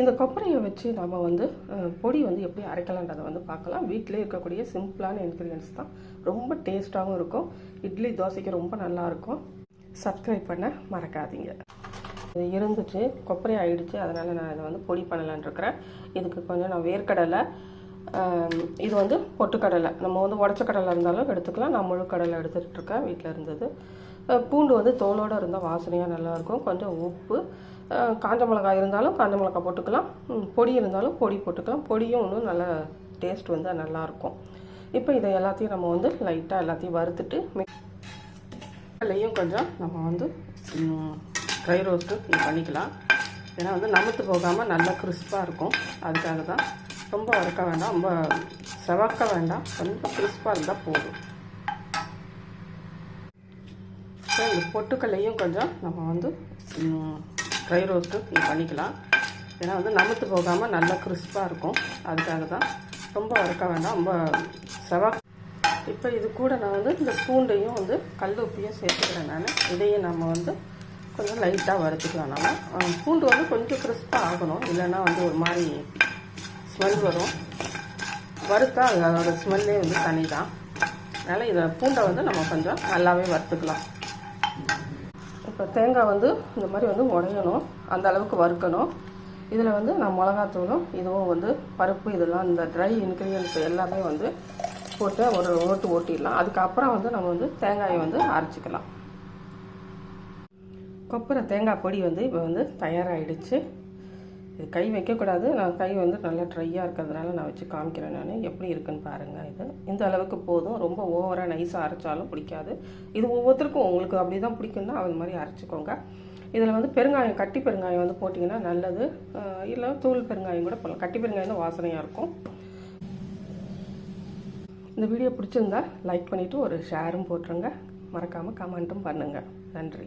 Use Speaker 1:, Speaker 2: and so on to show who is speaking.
Speaker 1: இந்த கொப்பரையை வச்சு நம்ம வந்து பொடி வந்து எப்படி அரைக்கலான்றதை வந்து பார்க்கலாம். வீட்டிலே இருக்கக்கூடிய சிம்பிளான இன்க்ரீடியன்ஸ் தான். ரொம்ப டேஸ்ட்டாகவும் இருக்கும். இட்லி தோசைக்கு ரொம்ப நல்லா இருக்கும். சப்ஸ்கிரைப் பண்ண மறக்காதீங்க. இது இருந்துச்சு கொப்பரை ஆயிடுச்சு. அதனால் நான் இதை வந்து பொடி பண்ணலான்ட்ருக்கிறேன் இதுக்கு கொஞ்சம் நான் வேர்க்கடலை இது வந்து பொட்டுக்கடலை. நம்ம வந்து உடச்ச கடலை இருந்தாலும் எடுத்துக்கலாம். நான் முழு கடலை எடுத்துகிட்டு இருக்கேன் வீட்டில் இருந்தது பூண்டு வந்து தோலோடு இருந்தால் வாசனையாக நல்லாயிருக்கும். கொஞ்சம் உப்பு காஞ்ச மிளகாய் இருந்தாலும் காஞ்ச மிளகாய் போட்டுக்கலாம். பொடி இருந்தாலும் பொடி போட்டுக்கலாம். பொடியும் இன்னும் நல்ல டேஸ்ட் வந்து நல்லாயிருக்கும். இப்போ இதை எல்லாத்தையும் நம்ம வந்து லைட்டாக எல்லாத்தையும் வறுத்துட்டு mix கொஞ்சம் நம்ம வந்து ட்ரை ரோஸ்ட்டு பண்ணிக்கலாம். ஏன்னா வந்து நமத்து போகாமல் நல்லா கிறிஸ்பாக இருக்கும். அதுக்காக தான் ரொம்ப வறுக்க வேண்டாம். ரொம்ப செவக்க வேண்டாம். ரொம்ப கிறிஸ்பாக இருந்தால் போதும். ஸோ இந்த பொட்டுக்கல்லையும் கொஞ்சம் நம்ம வந்து ட்ரை ரோஸ்ட்டு பண்ணிக்கலாம். ஏன்னா வந்து நமத்து போகாமல் நல்லா கிறிஸ்பாக இருக்கும். அதுக்காக தான் ரொம்ப வறுக்க வேண்டாம். ரொம்ப செவக்க இப்போ இது கூட நான் வந்து இந்த பூண்டையும் வந்து கல் உப்பையும் சேர்த்துக்கிறேன் நான். இதையும் நம்ம வந்து கொஞ்சம் லைட்டாக வறுத்துக்கலாம் நம்ம. பூண்டு வந்து கொஞ்சம் கிறிஸ்பாக ஆகணும். இல்லைன்னா வந்து ஒரு மாதிரி ஸ்மெல் வரும். வறுத்தா அது அதோட ஸ்மெல்லே வந்து தனி தான் அதனால் இதை பூண்டை வந்து நம்ம கொஞ்சம் நல்லாவே வறுத்துக்கலாம். இப்போ தேங்காய் வந்து இந்த மாதிரி வந்து உடையணும் அந்த அளவுக்கு வறுக்கணும். இதில் வந்து நான் மிளகாத்தூளும் இதுவும் வந்து பருப்பு இதெல்லாம் இந்த ட்ரை இன்க்ரீடியன்ஸ் எல்லாமே வந்து போட்டு ஒரு ஓட்டு ஓட்டிடலாம். அதுக்கப்புறம் வந்து நம்ம வந்து தேங்காயை வந்து அரைச்சிக்கலாம். கொப்பரை தேங்காய் பொடி வந்து இப்போ வந்து தயாராகிடுச்சு இது கை வைக்கக்கூடாது. நான் கை வந்து நல்லா ட்ரையாக இருக்கிறதுனால நான் வச்சு காமிக்கிறேன் நான். எப்படி இருக்குன்னு பாருங்கள் இது. இந்த அளவுக்கு போதும். ரொம்ப ஓவராக நைஸாக அரைச்சாலும் பிடிக்காது. இது ஒவ்வொருத்தருக்கும் உங்களுக்கு அப்படி தான் பிடிக்குன்னா அது மாதிரி அரைச்சிக்கோங்க. இதில் வந்து பெருங்காயம் கட்டி பெருங்காயம் வந்து போட்டிங்கன்னா நல்லது. இல்லை தூள் பெருங்காயம் கூட போடலாம். கட்டி பெருங்காயம் தான் வாசனையாக இருக்கும். இந்த வீடியோ பிடிச்சிருந்தா லைக் பண்ணிவிட்டு ஒரு ஷேரும் போட்டுருங்க. மறக்காமல் கமெண்ட்டும் பண்ணுங்கள் நன்றி.